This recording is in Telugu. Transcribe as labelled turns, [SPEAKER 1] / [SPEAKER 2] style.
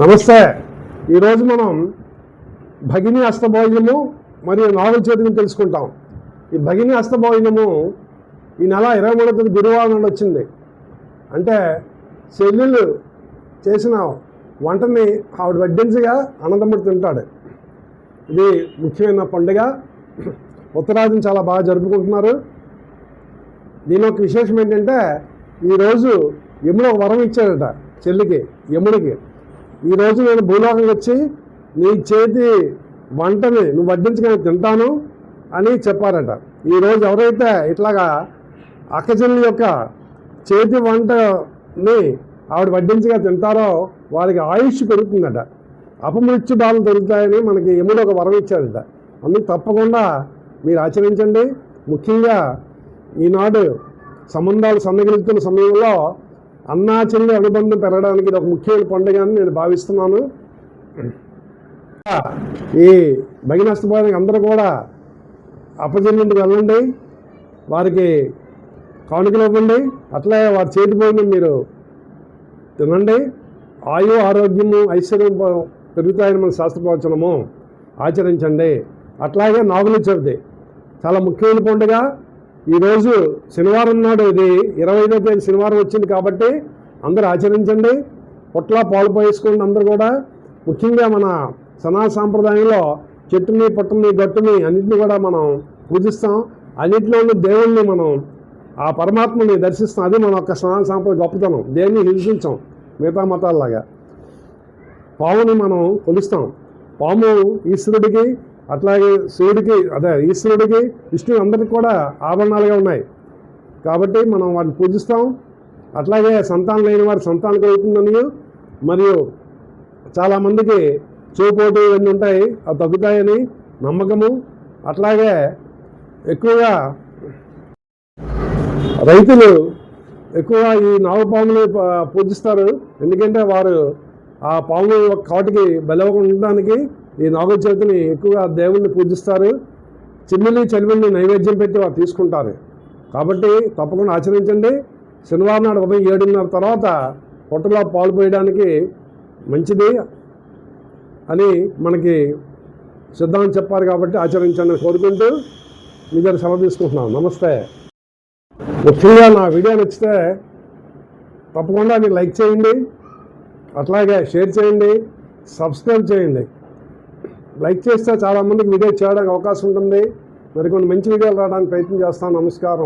[SPEAKER 1] నమస్తే. ఈరోజు మనం భగిని అష్టభోజనము మరియు నాగుల చేతిని తెలుసుకుంటాం. ఈ భగిని అష్టభోజనము ఈ నెల ఇరవై మూడో తేదీ గురువారం నుండి వచ్చింది. అంటే చెల్లెలు చేసిన వంటని ఆవిడ వడ్డించగా అనంతముడు తింటాడు. ఇది ముఖ్యమైన పండుగ. ఉత్తరాదిని చాలా బాగా జరుపుకుంటున్నారు. దీని యొక్క విశేషం ఏంటంటే ఈరోజు యముడు వరం ఇచ్చాడట చెల్లికి యముడికి. ఈరోజు నేను భూలోకం వచ్చి నీ చేతి వంటని నువ్వు వడ్డించుకొని తింటాను అని చెప్పారట. ఈరోజు ఎవరైతే ఇట్లాగా అక్కచెల్లి యొక్క చేతి వంటని ఆవిడ వడ్డించగా తింటారో వారికి ఆయుష్ పెరుగుతుందట. అపమృత్యు బాధలు దొరుకుతాయని మనకి ఎముడు ఒక వరం ఇచ్చాడట అందుకు తప్పకుండా మీరు ఆచరించండి. ముఖ్యంగా ఈనాడు సంబంధాలు సన్నగిలుతున్న సమయంలో అన్నా అనుబంధం పెరగడానికి ఇది ఒక ముఖ్యమైన పండుగ అని నేను భావిస్తున్నాను. ఈ భగినష్టపోయానికి అందరూ కూడా అప్పచెల్లింటికి వెళ్ళండి. వారికి కానుకలు ఇవ్వండి. అట్లే వారి చేతి భోజనం మీరు తినండి. ఆయు ఆరోగ్యము ఐశ్వర్యం పెరుగుతాయని మన శాస్త్రప్రవచనము ఆచరించండి. అట్లాగే నాగులు చెబితే చాలా ముఖ్యమైన పండుగ. ఈరోజు శనివారం నాడు ఇది ఇరవై ఐదో తేదీ శనివారం వచ్చింది కాబట్టి అందరూ ఆచరించండి. పొట్ల పాలు పోయేసుకోండి అందరూ కూడా. ముఖ్యంగా మన సనాతన సాంప్రదాయంలో చెట్టుని పొట్టని గట్టుని అన్నింటిని కూడా మనం పూజిస్తాం. అన్నింటిలో ఉన్న దేవుణ్ణి మనం ఆ పరమాత్మని దర్శిస్తాం. అది మన యొక్క సనాతన సాంప్రదాయ గొప్పతనం. దేన్ని హింసించాం? మిగతా మతాల్లాగా. పాముని మనం కొలుస్తాం. పాము ఈశ్వరుడికి అట్లాగే శివుడికి అదే ఈశ్వరుడికి విష్ణువు అందరికి కూడా ఆభరణాలుగా ఉన్నాయి. కాబట్టి మనం వాటిని పూజిస్తాం. అట్లాగే సంతానం లేని వారి సంతానం కలుగుతుందని మరియు చాలామందికి చూపోటు ఇవన్నీ ఉంటాయి. అవి తగ్గుతాయని నమ్మకము. అట్లాగే ఎక్కువగా రైతులు ఎక్కువగా ఈ నాగపాముని ప- పూజిస్తారు. ఎందుకంటే వారు ఆ పాము యొక్క కాటికి బలవకుండా ఉండడానికి ఈ నాగుల చవితిని ఎక్కువగా దేవుణ్ణి పూజిస్తారు. చిమ్మిలి చలిమిని నైవేద్యం పెట్టి వారు తీసుకుంటారు. కాబట్టి తప్పకుండా ఆచరించండి. శనివారం నాడు ఉదయం ఏడున్నర తర్వాత పొట్టలో పాలు పోయడానికి మంచిది అని మనకి సిద్ధాంతం చెప్పారు కాబట్టి ఆచరించండి కోరుకుంటూ మీ దగ్గర సెలవు తీసుకుంటున్నాను. నమస్తే. ముఖ్యంగా నా వీడియో నచ్చితే తప్పకుండా మీరు లైక్ చేయండి. అట్లాగే షేర్ చేయండి. సబ్స్క్రైబ్ చేయండి. లైక్ చేస్తే చాలామందికి వీడియో చేయడానికి అవకాశం ఉంటుంది. మరికొన్ని మంచి వీడియోలు రావడానికి ప్రయత్నం చేస్తాను. నమస్కారం.